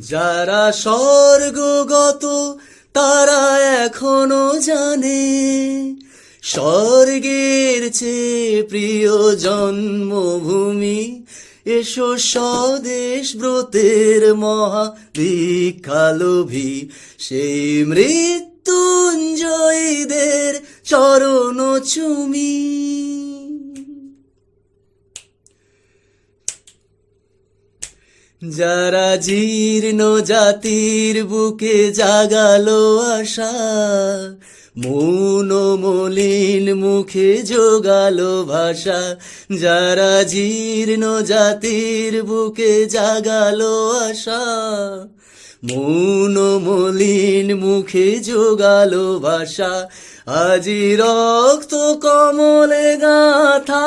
যারা স্বর্গগত, তারা এখনও জানে। স্বর্গের চেয়ে প্রিয় জন্মভূমি, এসো স্বদেশ ব্রতের মহা দীক্ষালোভী সেই মৃত্যুঞ্জয়ীদের চরণ চুমি যারা জীর্ণ জাতির বুকে জাগালো আশা, মৌন মলিন মুখে যোগালো ভাষা। যারা জীর্ণ জাতির বুকে জাগালো আশা, মৌন মলিন মুখে যোগালো ভাষা। আজি রক্ত কমলে গাথা